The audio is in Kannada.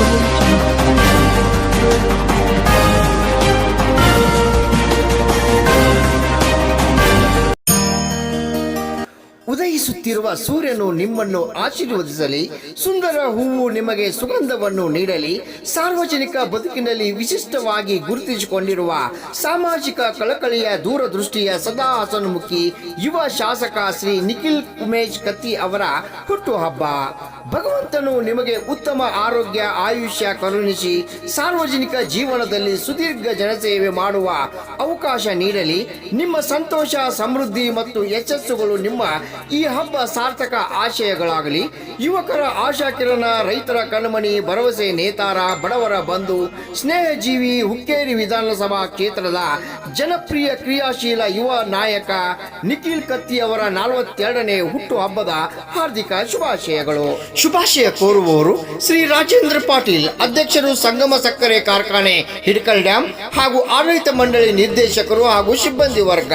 Audio ಉದಯಿಸುತ್ತಿರುವ ಸೂರ್ಯನು ನಿಮ್ಮನ್ನು ಆಶೀರ್ವದಿಸಲಿ, ಸುಂದರ ಹೂವು ನಿಮಗೆ ಸುಗಂಧವನ್ನು ನೀಡಲಿ, ಸಾರ್ವಜನಿಕ ಬದುಕಿನಲ್ಲಿ ವಿಶಿಷ್ಟವಾಗಿ ಗುರುತಿಸಿಕೊಂಡಿರುವ ಸಾಮಾಜಿಕ ಕಳಕಳಿಯ ದೂರದೃಷ್ಟಿಯ ಸದಾ ಹಸನ್ಮುಖಿ ಯುವ ಶಾಸಕ ಶ್ರೀ ನಿಖಿಲ್ ಉಮೇಶ್ ಕತ್ತಿ ಅವರ ಹುಟ್ಟುಹಬ್ಬ. ಭಗವಂತನು ನಿಮಗೆ ಉತ್ತಮ ಆರೋಗ್ಯ, ಆಯುಷ್ಯ ಕರುಣಿಸಿ ಸಾರ್ವಜನಿಕ ಜೀವನದಲ್ಲಿ ಸುದೀರ್ಘ ಜನಸೇವೆ ಮಾಡುವ ಅವಕಾಶ ನೀಡಲಿ. ನಿಮ್ಮ ಸಂತೋಷ, ಸಮೃದ್ಧಿ ಮತ್ತು ಯಶಸ್ಸುಗಳು ನಿಮ್ಮ ಈ ಹಬ್ಬ ಸಾರ್ಥಕ ಆಶಯಗಳಾಗಲಿ. ಯುವಕರ ಆಶಾಕಿರಣ ರೈತರ ಕಣ್ಮಣಿ, ಭರವಸೆ ನೇತಾರ, ಬಡವರ ಬಂಧು, ಸ್ನೇಹಜೀವಿ ಹುಕ್ಕೇರಿ ವಿಧಾನಸಭಾ ಕ್ಷೇತ್ರದ ಜನಪ್ರಿಯ ಕ್ರಿಯಾಶೀಲ ಯುವ ನಾಯಕ ನಿಖಿಲ್ ಕತ್ತಿ ಅವರ ನಲವತ್ತೆರಡನೇ ಹುಟ್ಟು ಹಬ್ಬದ ಹಾರ್ದಿಕ ಶುಭಾಶಯಗಳು. ಶುಭಾಶಯ ಕೋರುವವರು ಶ್ರೀ ರಾಜೇಂದ್ರ ಪಾಟೀಲ್, ಅಧ್ಯಕ್ಷರು ಸಂಗಮ ಸಕ್ಕರೆ ಕಾರ್ಖಾನೆ, ಹಿಡ್ಕಲ್ ಡ್ಯಾಂ ಹಾಗೂ ಆಡಳಿತ ಮಂಡಳಿ ನಿರ್ದೇಶಕರು ಹಾಗೂ ಸಿಬ್ಬಂದಿ ವರ್ಗ.